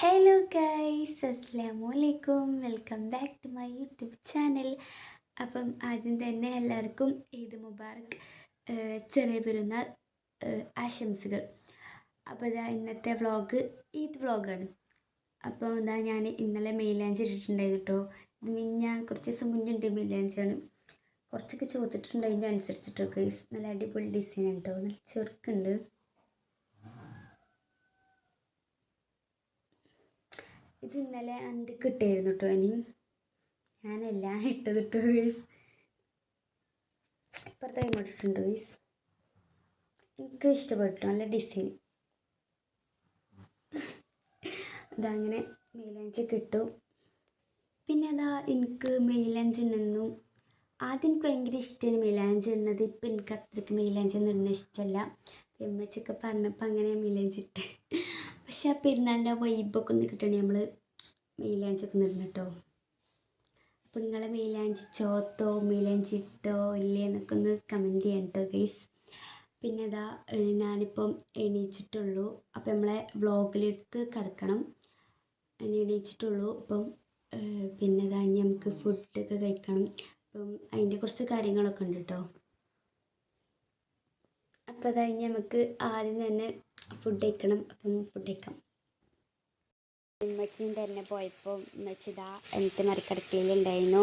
Hello guys അസ്ലാം വലൈക്കും welcome back to my YouTube channel അപ്പം ആദ്യം തന്നെ എല്ലാവർക്കും ഈദ് മുബാറക് ചെറിയ പെരുന്നാൾ ആശംസകൾ. അപ്പോൾ ഇതാ ഇന്നത്തെ വ്ളോഗ് ഈദ് വ്ളോഗാണ് അപ്പോൾ ഇതാ ഞാൻ ഇന്നലെ മെയിലാഞ്ചി ഇട്ടിട്ടുണ്ടായിരുന്നു കേട്ടോ ഇത് ഞാൻ കുറച്ച് ദിവസം മുന്നേ ഉണ്ട് മെയിലാഞ്ചിയാണ് കുറച്ചൊക്കെ ചോദിച്ചിട്ടുണ്ടായിരുന്നു അതിന്റെ അനുസരിച്ചിട്ടൊക്കെ. നല്ല അടിപൊളി ഡിസൈൻ കേട്ടോ നല്ല ചെറുക്കുണ്ട്. ഇത് ഇന്നലെ എന്റെ കിട്ടിയായിരുന്നു കേട്ടോ ഇനി. ഞാനെല്ലാം ഇട്ടത് കേട്ടോ ഇപ്പുറത്തെ കൈ ഇട്ടിട്ടുണ്ട് ഗൈസ് എനിക്ക് ഇഷ്ടപ്പെട്ടു നല്ല ഡിസൈൻ ഇതങ്ങനെ മെയിലഞ്ച് കിട്ടു പിന്നെ അതാ എനിക്ക് മെയിലഞ്ച് ഉണ്ടെന്നു ആദ്യം എനിക്ക് ഭയങ്കര ഇഷ്ടമാണ് മെയിലാഞ്ചി ഇടുന്നത്. ഇപ്പം എനിക്ക് അത്രയ്ക്ക് മെയിലാഞ്ചി ഒന്നും ഇടുന്ന ഇഷ്ടമല്ല. എമ്മച്ചൊക്കെ പറഞ്ഞപ്പോൾ അങ്ങനെ മീലേഞ്ചിട്ട് പക്ഷെ ആ പെരുന്നാളിന്റെ വൈബൊക്കെ ഒന്ന് കിട്ടണേ. നമ്മൾ മീലാഞ്ചൊക്കെ ഇടണം കേട്ടോ. അപ്പോൾ നിങ്ങളെ മീലാഞ്ചി ചോത്തോ മീലാഞ്ചിട്ടോ ഇല്ലേ എന്നൊക്കെ ഒന്ന് കമന്റ് ചെയ്യാം കേട്ടോ ഗൈസ് പിന്നെ ഏഹ് ഞാനിപ്പം എണീച്ചിട്ടുള്ളൂ. അപ്പം നമ്മളെ വ്ളോഗിലേക്ക് കിടക്കണം. എണീച്ചിട്ടുള്ളൂ. അപ്പം പിന്നെ ഇനി നമുക്ക് ഫുഡൊക്കെ കഴിക്കണം. അപ്പം അതിന്റെ കുറച്ച് കാര്യങ്ങളൊക്കെ ഉണ്ട് കേട്ടോ. അപ്പോൾ അത് കഴിഞ്ഞ് നമുക്ക് ആദ്യം തന്നെ ഫുഡ് കഴിക്കണം. അപ്പം ഫുഡ് കഴിക്കാം. ഉമ്മച്ചിയും തന്നെ പോയപ്പോൾ ഉമ്മച്ചി ഇതാ എനിക്ക് മരക്കടക്കയിലുണ്ടായിരുന്നു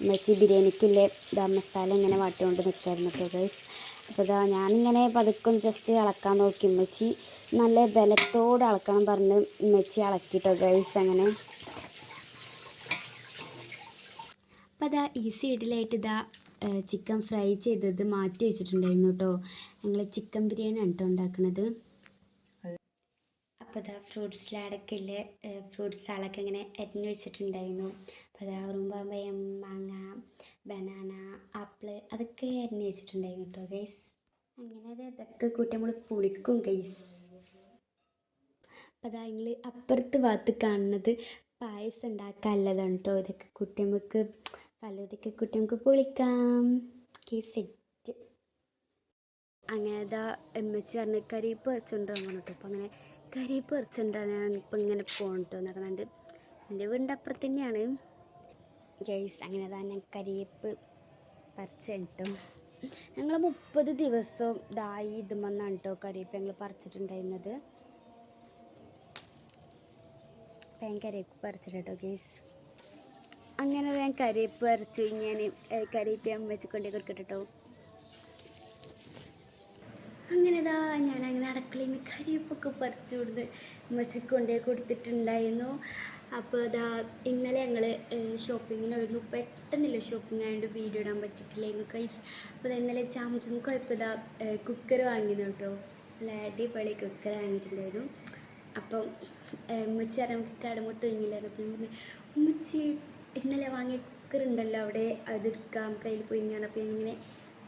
ഉമ്മച്ചി ബിരിയാണിക്കില്ലേ ഇതാ മസാല ഇങ്ങനെ വാട്ടിക്കൊണ്ട് നിൽക്കായിരുന്നു കേട്ടോ ഗൈസ് അപ്പോൾ ഇതാ ഞാനിങ്ങനെ പതുക്കും ജസ്റ്റ് ഇളക്കാൻ നോക്കി. ഉമ്മച്ചി നല്ല ബലത്തോട് ഇളക്കണം പറഞ്ഞ് ഉമ്മച്ചി ഇളക്കിട്ടോ ഗൈസ് അങ്ങനെ. അപ്പോൾ അതാ ഈസി സൈഡിലായിട്ട് ഇതാ ചിക്കൻ ഫ്രൈ ചെയ്തത് മാറ്റി വെച്ചിട്ടുണ്ടായിരുന്നു കേട്ടോ ഞങ്ങൾ ചിക്കൻ ബിരിയാണിയാണ് കേട്ടോ ഉണ്ടാക്കുന്നത്. അപ്പോൾ അതാ ഫ്രൂട്ട് സലാഡൊക്കെ ഇല്ലേ ഫ്രൂട്ട് സാളൊക്കെ ഇങ്ങനെ അരിഞ്ഞ് വെച്ചിട്ടുണ്ടായിരുന്നു. അപ്പോൾ അതാ ഉറുമ്പാമ്പയം മാങ്ങ ബനാന ആപ്പിൾ അതൊക്കെ അരിഞ്ഞ് വെച്ചിട്ടുണ്ടായിരുന്നു കേട്ടോ ഗൈസ് അങ്ങനെ അത് ഇതൊക്കെ കൂട്ടി നമ്മൾ പുളിക്കും ഗൈസ് അപ്പോൾ അതാ നിങ്ങൾ അപ്പുറത്ത് ഭാഗത്ത് കാണുന്നത് പായസം ഉണ്ടാക്കാനുള്ളതാണ് കേട്ടോ ഇതൊക്കെ കുട്ടി നമുക്ക് പലതൊക്കെ കുട്ടി നമുക്ക് പൊളിക്കാം. കേ സെറ്റ് അങ്ങനെ എമ്മച്ചി പറഞ്ഞ് കരിപ്പ് വെച്ചുകൊണ്ടാണ് കേട്ടോ അപ്പോൾ അങ്ങനെ കരിപ്പ് വെച്ചുകൊണ്ടാണ് ഞാൻ ഇപ്പം ഇങ്ങനെ പോകട്ടോ നടന്നുണ്ട് എന്റെ വീടിന്റെ അപ്പുറത്ത് തന്നെയാണ്. ഗൈസ് അങ്ങനെ അതാ ഞാൻ കരിയപ്പ് പറിച്ച കേട്ടോ ഞങ്ങൾ മുപ്പത് ദിവസം ഇതായി ഇതുമെന്നാണ് കേട്ടോ കരിയപ്പ് ഞങ്ങൾ പറിച്ചിട്ടുണ്ടായിരുന്നത്. അപ്പം ഞാൻ കരിയപ്പ് പറിച്ചിട്ട് കേട്ടോ ഗൈസ് അങ്ങനെ ഞാൻ കരിയപ്പ് പറിച്ചു ഞാൻ കരിയപ്പ് ഞാൻ കൊണ്ടേ കൊടുക്കട്ടെ അങ്ങനെ ഇതാ ഞാൻ അങ്ങനെ അടുക്കളയിൽ നിന്ന് കരിയപ്പൊക്കെ പറിച്ചു കൊടുത്ത് ഉമ്മച്ചിക്ക് കൊണ്ടേ കൊടുത്തിട്ടുണ്ടായിരുന്നു. അപ്പോൾ ഇതാ ഇന്നലെ ഞങ്ങൾ ഷോപ്പിങ്ങിനായിരുന്നു. പെട്ടെന്നില്ല ഷോപ്പിംഗ് ആയതുകൊണ്ട് വീഡിയോ ഇടാൻ പറ്റിയിട്ടില്ലായിരുന്നു കൈസ് അപ്പോൾ ഇന്നലെ ചാമച്ചും കുഴപ്പം ഇതാ കുക്കർ വാങ്ങിയിരുന്നു കേട്ടോ. നല്ല അടിപൊളി കുക്കർ വാങ്ങിയിട്ടുണ്ടായിരുന്നു. അപ്പം ഉമ്മച്ചി അറിയാം നമുക്ക് കടമുട്ട് കഴിഞ്ഞില്ലായിരുന്നു അപ്പം ഉമ്മച്ചി ഇന്നലെ വാങ്ങിയ കുക്കർ ഉണ്ടല്ലോ അവിടെ അതെടുക്കാം കയ്യിൽ ഞാൻ അപ്പം ഞാനിങ്ങനെ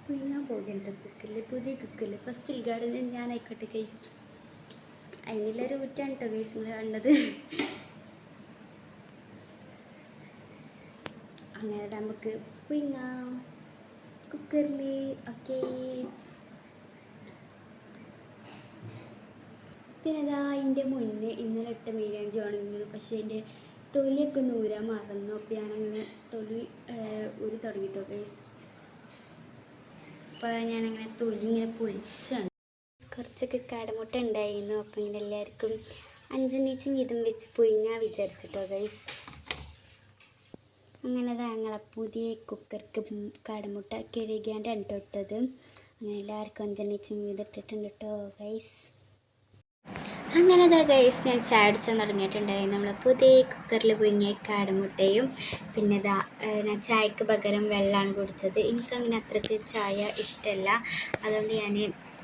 പുഴുങ്ങാൻ പോകുന്നുണ്ട് കുക്കറിൽ പുതിയ കുക്കറിൽ ഫസ്റ്റ് ഉദ്ഘാടനം ഞാനായിക്കോട്ടെ ഗൈസ് അതിനുള്ളൊരു കുറ്റാണ് കേട്ടോ കേസ് നിങ്ങൾ കണ്ടത്. അങ്ങനെ നമുക്ക് പുഴുങ്ങാം. കുക്കറിൽ ഓക്കേ പിന്നെ അതാ അതിന്റെ മുന്നേ ഇന്നലെ ഇട്ട മീനാഞ്ചി ഉണങ്ങിയിരുന്നു പക്ഷേ എന്റെ തൊലിയൊക്കെ നൂരാൻ മറന്നു. അപ്പോൾ ഞാനങ്ങനെ തൊലി ഊരി തുടങ്ങിട്ടോ ഗൈസ് അപ്പോൾ ഞാനങ്ങനെ തൊലി ഇങ്ങനെ പൊളിച്ചാണ്. കുറച്ചൊക്കെ കടമുട്ട ഉണ്ടായിരുന്നു. അപ്പോൾ ഇങ്ങനെ എല്ലാവർക്കും അഞ്ചെണ്ണീച്ചും വീതം വെച്ച് പൊയിങ്ങാൻ വിചാരിച്ചിട്ടോ ഗൈസ് അങ്ങനെ ഞങ്ങളെ പുതിയ കുക്കർക്ക് കടമുട്ട കിഴുകിയാണ്ട് ഇട്ടത്. അങ്ങനെ എല്ലാവർക്കും അഞ്ചെണ്ണീച്ചും വീതം ഇട്ടിട്ടുണ്ട് കേട്ടോ ഗൈസ് അങ്ങനെ അതാ ഗൈസ് ഞാൻ ചായ അടിച്ചാൻ തുടങ്ങിയിട്ടുണ്ടായി. നമ്മൾ പുതിയ കുക്കറിൽ പുഴുങ്ങിയ കാടമുട്ടയും പിന്നെ ഇതാ ഞാൻ ചായക്ക് പകരം വെള്ളമാണ് കുടിച്ചത്. എനിക്കങ്ങനെ അത്രയ്ക്ക് ചായ ഇഷ്ടമല്ല അതുകൊണ്ട് ഞാൻ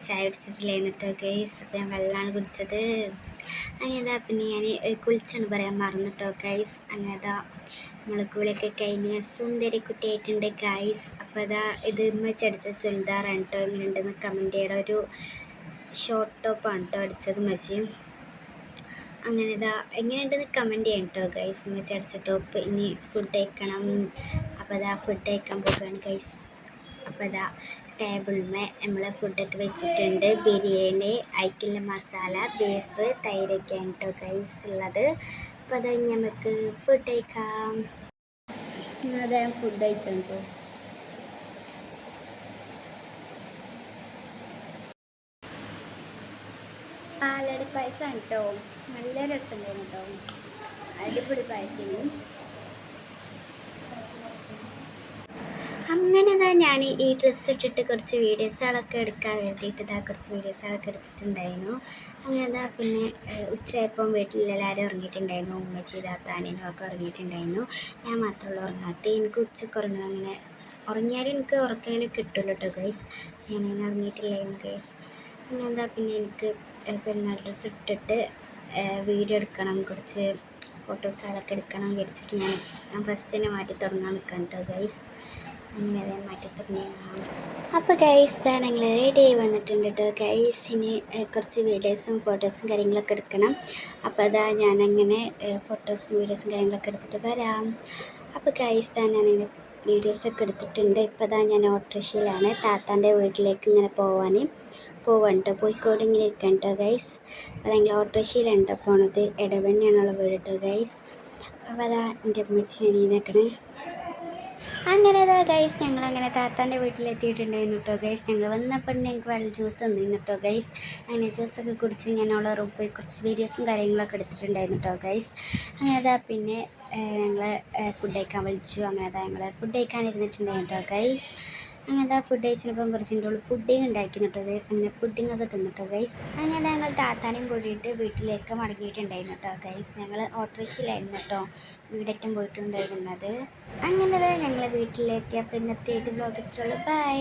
ചായ കുടിച്ചിട്ടില്ല എന്നിട്ട് ഗൈസ് അപ്പോൾ ഞാൻ വെള്ളമാണ് കുടിച്ചത്. അങ്ങനെ ഇതാ പിന്നെ ഞാൻ കുളിച്ചാണ് പറയാൻ മറന്നിട്ടോ ഗൈസ് അങ്ങനെ ഇതാ നമ്മൾ കുളിയൊക്കെ കഴിഞ്ഞ് സുന്ദരി കുട്ടിയായിട്ടുണ്ട് ഗൈസ് അപ്പോൾ അതാ ഇത് മച്ചടിച്ച ചുരിദാറാണ് കേട്ടോ ഇങ്ങനെ ഉണ്ടെന്ന് കമന്റ് ചെയ്യണം. ഒരു ഷോർട്ട് ടോപ്പാണ് കേട്ടോ അടിച്ചത് മച്ചിയും. അങ്ങനെ ഇതാ എങ്ങനെയുണ്ടെന്ന് കമന്റ് ചെയ്യണം കേട്ടോ ഗൈസ് മച്ചി അടിച്ച ടോപ്പ് ഇനി ഫുഡ് കഴിക്കണം. അപ്പോൾ അതാ ഫുഡ് കഴിക്കാൻ പോകുകയാണ് ഗൈസ് അപ്പോൾ അതാ ടേബിളിൽ നമ്മൾ ഫുഡൊക്കെ വെച്ചിട്ടുണ്ട്. ബിരിയാണി ഐക്കില്ല മസാല ബീഫ് തൈരൊക്കെയാണ് കേട്ടോ ഗൈസ് ഉള്ളത്. അപ്പോൾ അത് നമുക്ക് ഫുഡ് കഴിക്കാം. അതെ ഫുഡ് കഴിച്ചോ പാലട പായസമാണ് കേട്ടോ നല്ല രസമുണ്ടായിരുന്നു കേട്ടോ അടിപൊളി പായസം അങ്ങനെ തന്നെ ഞാൻ ഈ ഡ്രസ്സ് ഇട്ടിട്ട് കുറച്ച് വീഡിയോസുകളൊക്കെ എടുക്കാൻ വേണ്ടിയിട്ട് ഇതാ കുറച്ച് വീഡിയോസുകളൊക്കെ എടുത്തിട്ടുണ്ടായിരുന്നു. അങ്ങനെ ഇതാ പിന്നെ ഉച്ചയപ്പം വീട്ടിലെല്ലാവരും ഉറങ്ങിയിട്ടുണ്ടായിരുന്നു. ഉമ്മച്ചി താത്താനും ഒക്കെ ഉറങ്ങിയിട്ടുണ്ടായിരുന്നു. ഞാൻ മാത്രമുള്ള ഉറങ്ങാത്ത. എനിക്ക് ഉച്ചയ്ക്ക് ഉറങ്ങണം അങ്ങനെ. ഉറങ്ങിയാലും എനിക്ക് ഉറക്കങ്ങനെ കിട്ടുമല്ലോ കേട്ടോ ഗൈസ് ഞാനങ്ങനെ ഉറങ്ങിയിട്ടില്ലായിരുന്നു ഗൈസ് പിന്നെ എന്താ പിന്നെ എനിക്ക് പെരുന്നാൾ ഡ്രസ്സ് ഇട്ടിട്ട് വീഡിയോ എടുക്കണം കുറച്ച് ഫോട്ടോസുകളൊക്കെ എടുക്കണം വിചാരിച്ചിട്ട് ഞാൻ ഞാൻ ഫസ്റ്റ് തന്നെ മാറ്റി തുടങ്ങാൻ നിൽക്കണ്ടോ ഗൈസ് അങ്ങനെ അതേ മാറ്റി തുടങ്ങിയാണ് അപ്പോൾ ഗൈസ് താ ഞങ്ങൾ റെഡി ആയി വന്നിട്ടുണ്ട് കേട്ടോ ഗൈസ് ഇനി കുറച്ച് വീഡിയോസും ഫോട്ടോസും കാര്യങ്ങളൊക്കെ എടുക്കണം. അപ്പോൾ അതാ ഞാനങ്ങനെ ഫോട്ടോസും വീഡിയോസും കാര്യങ്ങളൊക്കെ എടുത്തിട്ട് വരാം. അപ്പോൾ ഗൈസ് താ ഞാനിങ്ങനെ വീഡിയോസൊക്കെ എടുത്തിട്ടുണ്ട്. ഇപ്പോൾ ഇതാ ഞാൻ ഓട്ടോറിക്ഷയിലാണ്. താത്താന്റെ വീട്ടിലേക്ക് ഇങ്ങനെ പോവാൻ പോവാണ് കേട്ടോ പോയിക്കോട് ഇങ്ങനെ ഇരിക്കണം ഗൈസ് അപ്പോൾ ഞങ്ങൾ പോണത്. ഇടവണ്ണയാണുള്ള വീട് ഗൈസ് അപ്പോൾ അതാ എന്റെ അമ്മച്ചി അനിയനക്കണേ അങ്ങനെ അതാ ഗൈസ് ഞങ്ങൾ അങ്ങനെ താത്താന്റെ വീട്ടിലെത്തിയിട്ടുണ്ടായിരുന്നു കേട്ടോ ഗൈസ് ഞങ്ങൾ വന്നപ്പോൾ ഞങ്ങൾക്ക് വെള്ളം ജ്യൂസ് തന്നിരുന്നു കേട്ടോ ഗൈസ് അങ്ങനെ ജ്യൂസൊക്കെ കുടിച്ച് ഞാൻ റൂമിൽ പോയി കുറച്ച് വീഡിയോസും കാര്യങ്ങളൊക്കെ എടുത്തിട്ടുണ്ടായിരുന്നു കേട്ടോ ഗൈസ് അങ്ങനെ അതാ പിന്നെ ഞങ്ങൾ ഫുഡ് കഴിക്കാൻ വിളിച്ചു. അങ്ങനെ അതാ ഞങ്ങൾ ഫുഡ് കഴിക്കാൻ ഇരുന്നിട്ടുണ്ടായിരുന്നു കേട്ടോ ഗൈസ് അങ്ങനെ അതാ ഫുഡ് കഴിച്ചപ്പം കുറച്ചിന്റെ ഉള്ളിൽ പുഡിങ് ഉണ്ടാക്കി കേട്ടോ ഗൈസ് അങ്ങനെ പുഡിങ് ഒക്കെ തിന്നിട്ടോ ഗൈസ് അങ്ങനെ ഞങ്ങൾ താത്താനും കൂടിയിട്ട് വീട്ടിലേക്ക് മടങ്ങിയിട്ടുണ്ടായിരുന്നു കേട്ടോ ഗൈസ് ഞങ്ങൾ ഓട്ടോറിക്ഷയിലായിരുന്നു കേട്ടോ വീടറ്റം പോയിട്ടുണ്ടായിരുന്നത്. അങ്ങനെ ഞങ്ങൾ വീട്ടിലെത്തിയപ്പോൾ ഇന്നത്തെ ഇത് ബ്ലോഗ് എത്തുള്ളൂ ബൈ